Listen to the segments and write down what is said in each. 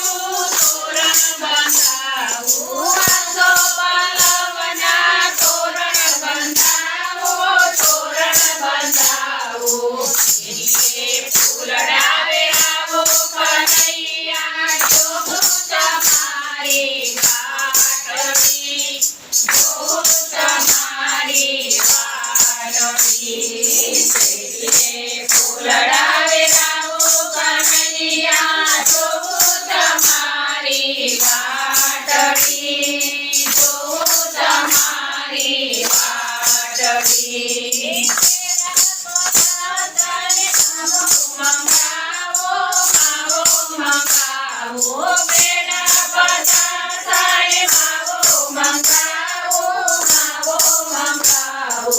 બંધાવું તોરણ બંધાવું.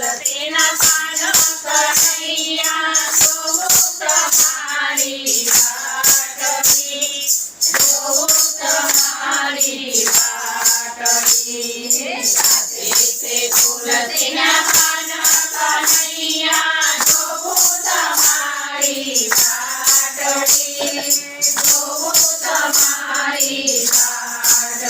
તુલસીના પાન કનૈયા જોગું તમારી વાટડી જોગું તમારી વાટડી સાથે છે તુલસીના પાન